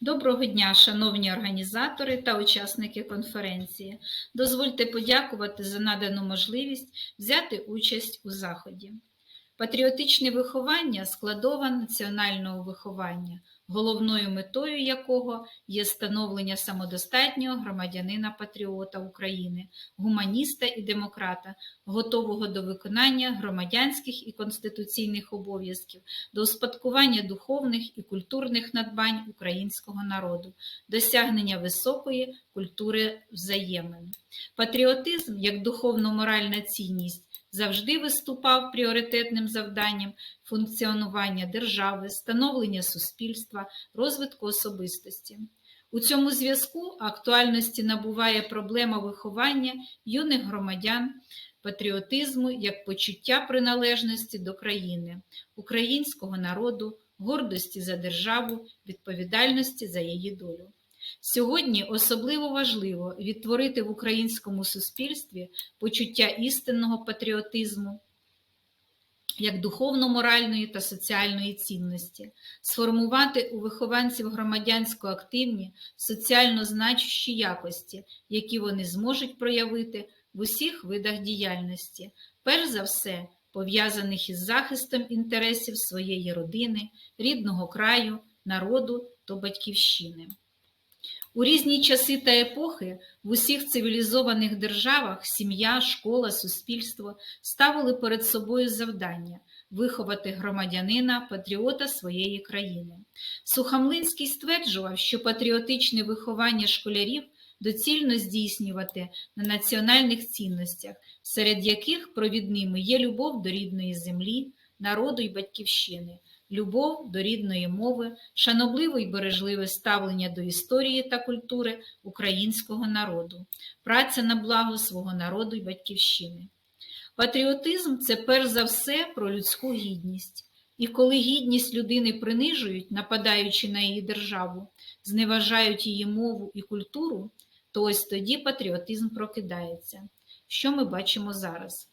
Доброго дня, шановні організатори та учасники конференції. Дозвольте подякувати за надану можливість взяти участь у заході. Патріотичне виховання складова національного виховання, головною метою якого є становлення самодостатнього громадянина-патріота України, гуманіста і демократа, готового до виконання громадянських і конституційних обов'язків, до успадкування духовних і культурних надбань українського народу, досягнення високої культури взаємин. Патріотизм як духовно-моральна цінність завжди виступав пріоритетним завданням функціонування держави, становлення суспільства, розвитку особистості. У цьому зв'язку актуальності набуває проблема виховання юних громадян, патріотизму як почуття приналежності до країни, українського народу, гордості за державу, відповідальності за її долю. Сьогодні особливо важливо відтворити в українському суспільстві почуття істинного патріотизму як духовно-моральної та соціальної цінності, сформувати у вихованців громадянсько активні, соціально значущі якості, які вони зможуть проявити в усіх видах діяльності, перш за все пов'язаних із захистом інтересів своєї родини, рідного краю, народу та батьківщини. У різні часи та епохи в усіх цивілізованих державах сім'я, школа, суспільство ставили перед собою завдання виховати громадянина, патріота своєї країни. Сухомлинський стверджував, що патріотичне виховання школярів доцільно здійснювати на національних цінностях, серед яких провідними є любов до рідної землі, народу і батьківщини любов до рідної мови, шанобливе й бережливе ставлення до історії та культури українського народу, праця на благо свого народу й батьківщини. Патріотизм це перш за все про людську гідність. І коли гідність людини принижують, нападаючи на її державу, зневажають її мову і культуру, то ось тоді патріотизм прокидається. Що ми бачимо зараз?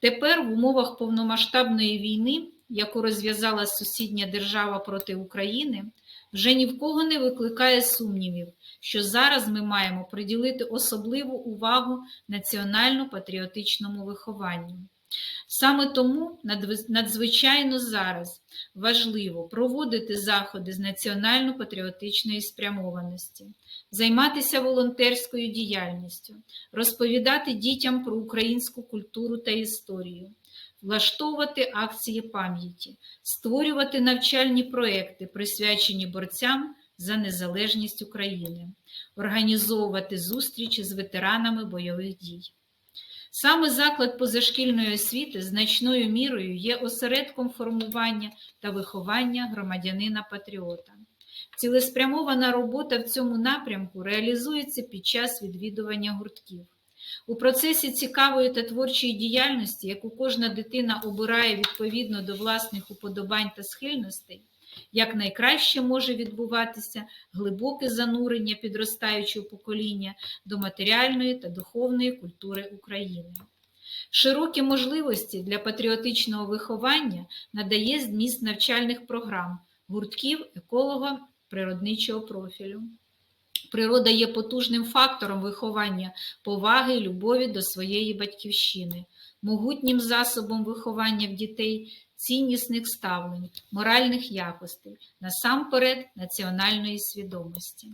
Тепер в умовах повномасштабної війни яку розв'язала сусідня держава проти України, вже ні в кого не викликає сумнівів, що зараз ми маємо приділити особливу увагу національно-патріотичному вихованню. Саме тому надзвичайно зараз важливо проводити заходи з національно-патріотичної спрямованості, займатися волонтерською діяльністю, розповідати дітям про українську культуру та історію, влаштовувати акції пам'яті, створювати навчальні проекти, присвячені борцям за незалежність України, організовувати зустрічі з ветеранами бойових дій. Саме заклад позашкільної освіти значною мірою є осередком формування та виховання громадянина-патріота. Цілеспрямована робота в цьому напрямку реалізується під час відвідування гуртків. У процесі цікавої та творчої діяльності, яку кожна дитина обирає відповідно до власних уподобань та схильностей, якнайкраще може відбуватися глибоке занурення підростаючого покоління до матеріальної та духовної культури України. Широкі можливості для патріотичного виховання надає зміст навчальних програм, гуртків еколого природничого профілю. Природа є потужним фактором виховання поваги любові до своєї батьківщини, могутнім засобом виховання в дітей, ціннісних ставлень, моральних якостей, насамперед національної свідомості.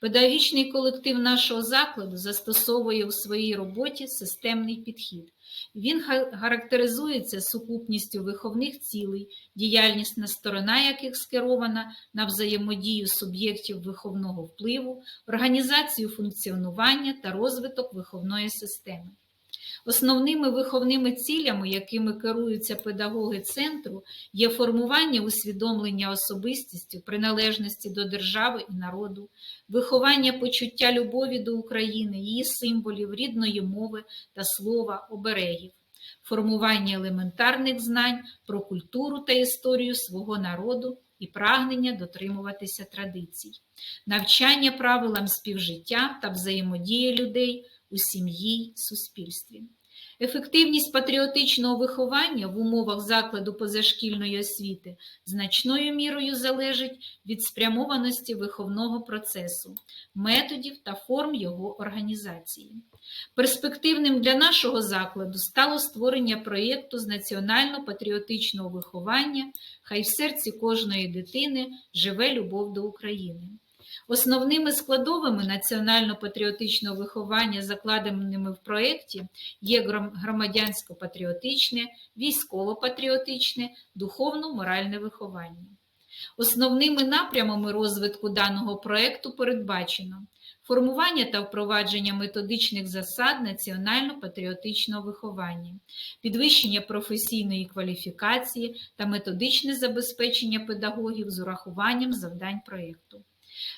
Педагогічний колектив нашого закладу застосовує у своїй роботі системний підхід. Він характеризується сукупністю виховних цілей, діяльнісна сторона яких скерована на взаємодію суб'єктів виховного впливу, організацію функціонування та розвиток виховної системи. Основними виховними цілями, якими керуються педагоги центру, є формування усвідомлення особистістю, приналежності до держави і народу, виховання почуття любові до України, її символів, рідної мови та слова, оберегів, формування елементарних знань про культуру та історію свого народу і прагнення дотримуватися традицій, навчання правилам співжиття та взаємодії людей у сім'ї суспільстві. Ефективність патріотичного виховання в умовах закладу позашкільної освіти значною мірою залежить від спрямованості виховного процесу, методів та форм його організації. Перспективним для нашого закладу стало створення проєкту з національно-патріотичного виховання Хай в серці кожної дитини живе любов до України. Основними складовими національно-патріотичного виховання, закладеними в проєкті, є громадянсько-патріотичне, військово-патріотичне, духовно-моральне виховання. Основними напрямами розвитку даного проєкту передбачено формування та впровадження методичних засад національно-патріотичного виховання, підвищення професійної кваліфікації та методичне забезпечення педагогів з урахуванням завдань проєкту.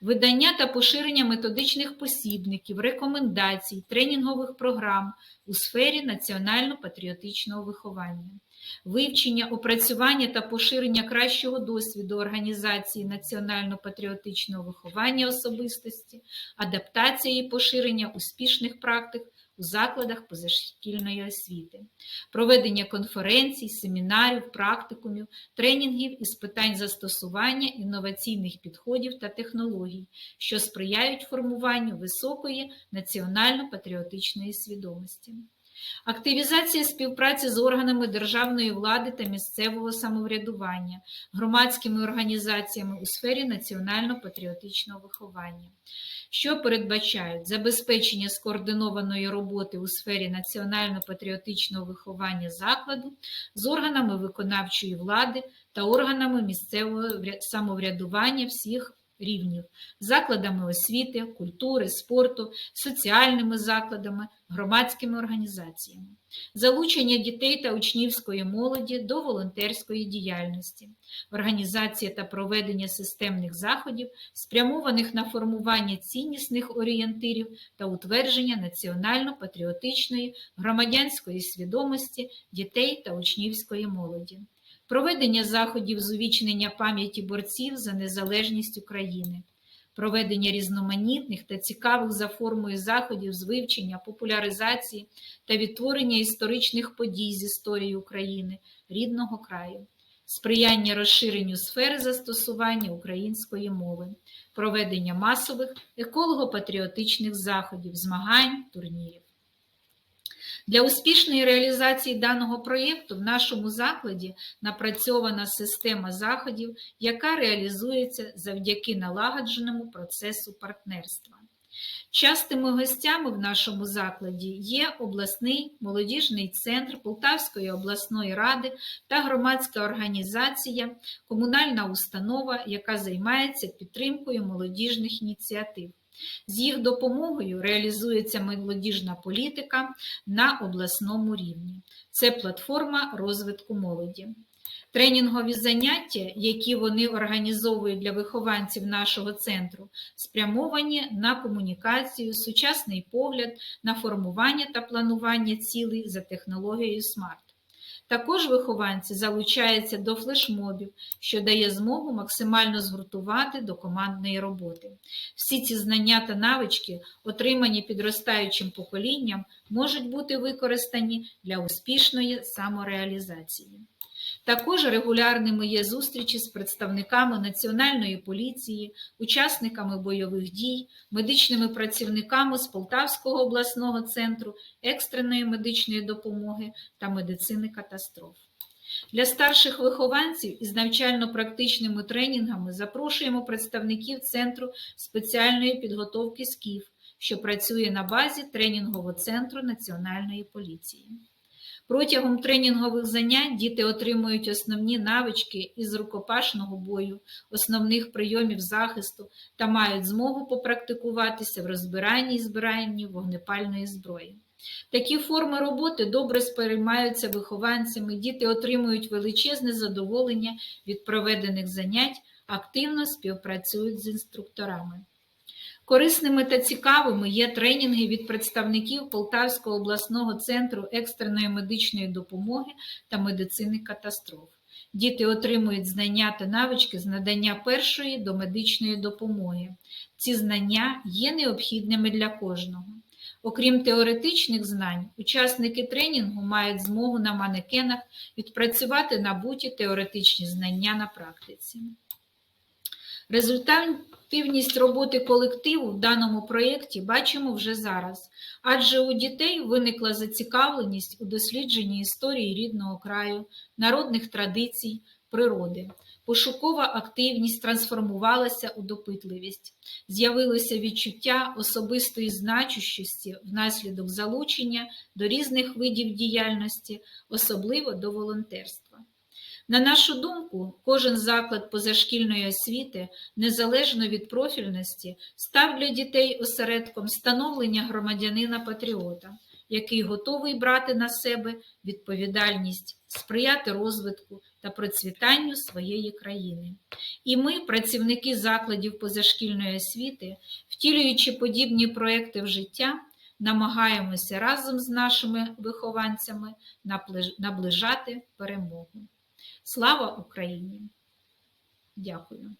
Видання та поширення методичних посібників, рекомендацій, тренінгових програм у сфері національно-патріотичного виховання, вивчення, опрацювання та поширення кращого досвіду організації національно-патріотичного виховання особистості, адаптація і поширення успішних практик у закладах позашкільної освіти, проведення конференцій, семінарів, практикумів, тренінгів із питань застосування інноваційних підходів та технологій, що сприяють формуванню високої національно-патріотичної свідомості. Активізація співпраці з органами державної влади та місцевого самоврядування, громадськими організаціями у сфері національно-патріотичного виховання, що передбачають? Забезпечення скоординованої роботи у сфері національно-патріотичного виховання закладу з органами виконавчої влади та органами місцевого самоврядування всіх рівнів, закладами освіти, культури, спорту, соціальними закладами, громадськими організаціями, залучення дітей та учнівської молоді до волонтерської діяльності, організація та проведення системних заходів, спрямованих на формування ціннісних орієнтирів та утвердження національно-патріотичної громадянської свідомості дітей та учнівської молоді проведення заходів з увічнення пам'яті борців за незалежність України, проведення різноманітних та цікавих за формою заходів з вивчення, популяризації та відтворення історичних подій з історії України, рідного краю, сприяння розширенню сфери застосування української мови, проведення масових еколого-патріотичних заходів, змагань, турнірів. Для успішної реалізації даного проєкту в нашому закладі напрацьована система заходів, яка реалізується завдяки налагодженому процесу партнерства. Частими гостями в нашому закладі є обласний молодіжний центр Полтавської обласної ради та громадська організація, комунальна установа, яка займається підтримкою молодіжних ініціатив. З їх допомогою реалізується молодіжна політика на обласному рівні. Це платформа розвитку молоді. Тренінгові заняття, які вони організовують для вихованців нашого центру, спрямовані на комунікацію, сучасний погляд, на формування та планування цілей за технологією SMART. Також вихованці залучаються до флешмобів, що дає змогу максимально згуртувати до командної роботи. Всі ці знання та навички, отримані підростаючим поколінням, можуть бути використані для успішної самореалізації. Також регулярними є зустрічі з представниками Національної поліції, учасниками бойових дій, медичними працівниками з Полтавського обласного центру екстреної медичної допомоги та медицини катастроф. Для старших вихованців із навчально-практичними тренінгами запрошуємо представників Центру спеціальної підготовки СКІФ, що працює на базі тренінгового центру Національної поліції. Протягом тренінгових занять діти отримують основні навички із рукопашного бою, основних прийомів захисту та мають змогу попрактикуватися в розбиранні і збиранні вогнепальної зброї. Такі форми роботи добре сприймаються вихованцями, діти отримують величезне задоволення від проведених занять, активно співпрацюють з інструкторами. Корисними та цікавими є тренінги від представників Полтавського обласного центру екстреної медичної допомоги та медицини катастроф. Діти отримують знання та навички з надання першої до медичної допомоги. Ці знання є необхідними для кожного. Окрім теоретичних знань, учасники тренінгу мають змогу на манекенах відпрацювати набуті теоретичні знання на практиці. Результативність роботи колективу в даному проєкті бачимо вже зараз, адже у дітей виникла зацікавленість у дослідженні історії рідного краю, народних традицій, природи. Пошукова активність трансформувалася у допитливість, з'явилося відчуття особистої значущості внаслідок залучення до різних видів діяльності, особливо до волонтерства. На нашу думку, кожен заклад позашкільної освіти, незалежно від профільності, став для дітей осередком становлення громадянина-патріота, який готовий брати на себе відповідальність, сприяти розвитку та процвітанню своєї країни. І ми, працівники закладів позашкільної освіти, втілюючи подібні проекти в життя, намагаємося разом з нашими вихованцями наближати перемогу. Слава Україні! Дякую.